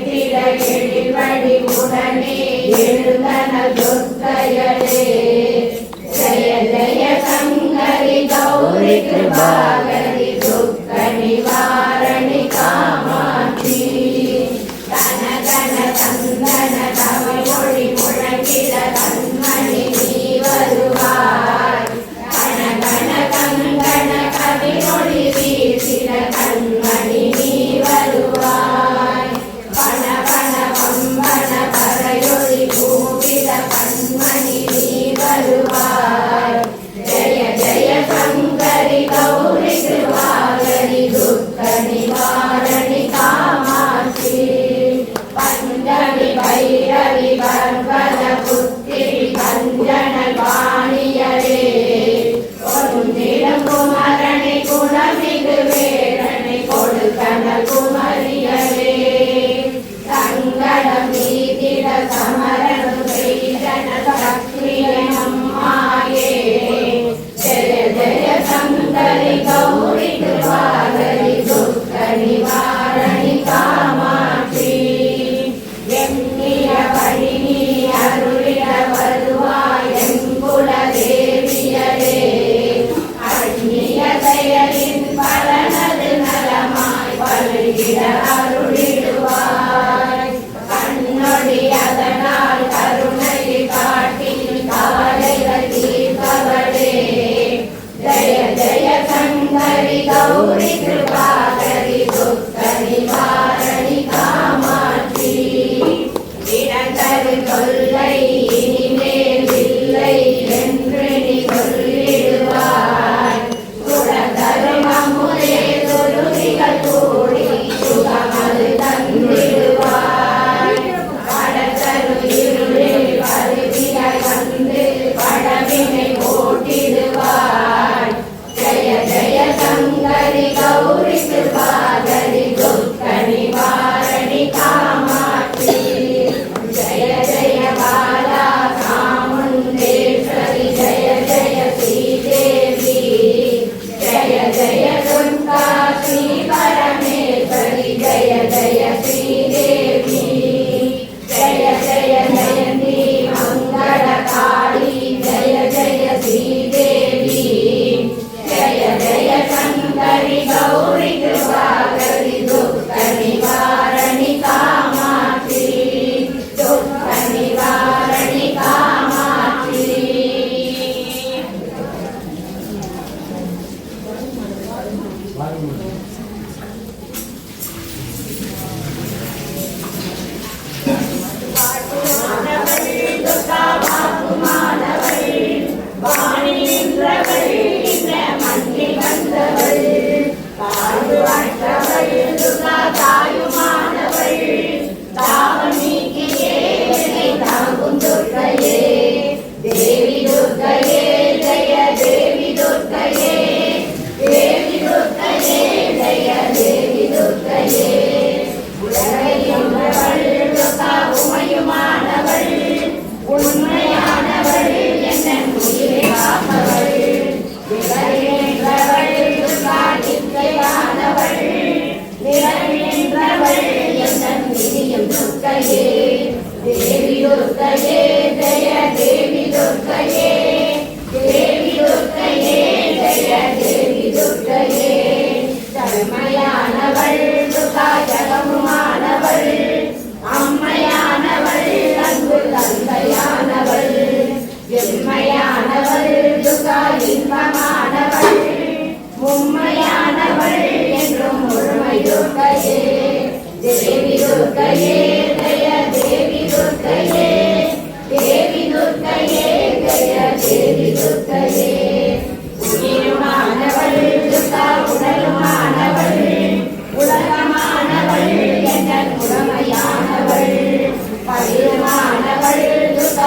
நித்திர எழில்வழி உடனே எழுந்தனல் துர்க்கையடே ஜய ஜய சங்கரி கௌரி கிருபா దయే దేవి దయ దయ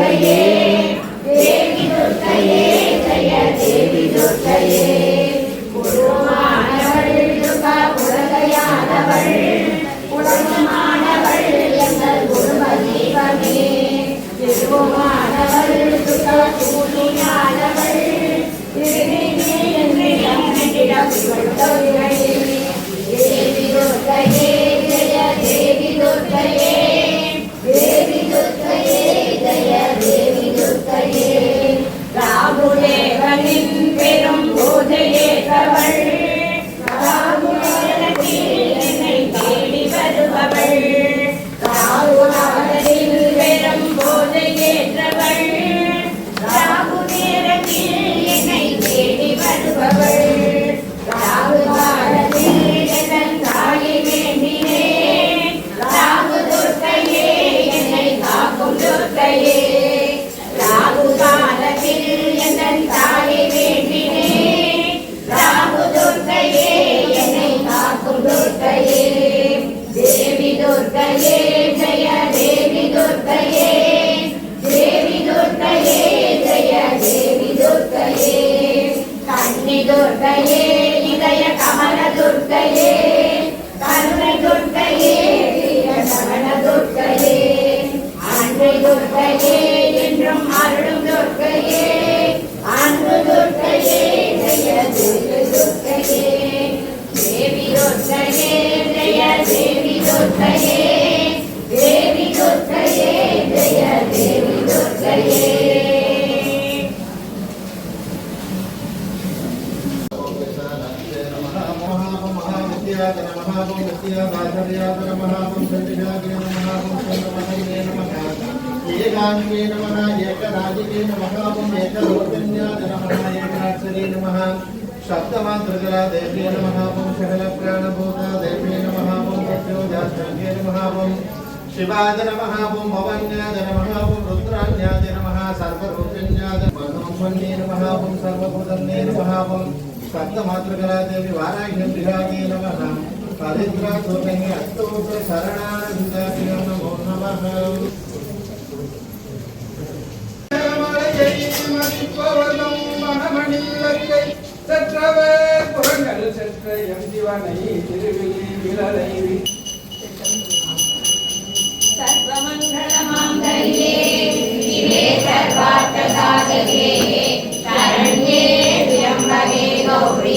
துர்க்கையே தேவி துர்க்கையே ஜெய தேவி துர்க்கையே. உருவமானவள் துர்கா உலகையானவள் உலகமானவள் எங்கள் குடும்ப தீபமே திருவுமானவள் துர்கா தூணியானவள் திருநீனே என்று நம்மிடம் கொண்டவர்களே. महाभूतस्य वाचर्यादर महाभूतविभागे महाभूतमहन्ये नमः एकाङ्गे नमः एकराजिके नमः एकलोकन्याद नमः एकाक्षरे नमः शब्दमातृकरा देव्ये नमः पुं सकलप्राणभूता देव्ये नमः पुं प्रत्योजाष्टाङ्गे नमः पुं शिवाय नमः पुं भवन्याद नमः पुं रुद्राण्याद नमः सर्वरूपिण्याद मनोन्ये नमः पुं सर्वभूतन्ये नमः पुं शब्दमातृकरा देवी वाराह्यं विहागे नमः। பரித்ரகுணி அத்தூப சரணானந்தாபியம் நமோ நமஹ மதிப்பவனும் மனமணிலத்தை செற்றவே புறங்கள் செற்ற எம் சிவனை திருவிழி விழலை சர்வமங்கள மாங்கல்யே சிவே சர்வார்த்த சாதகே சரண்யே தியம்பகே கௌரி.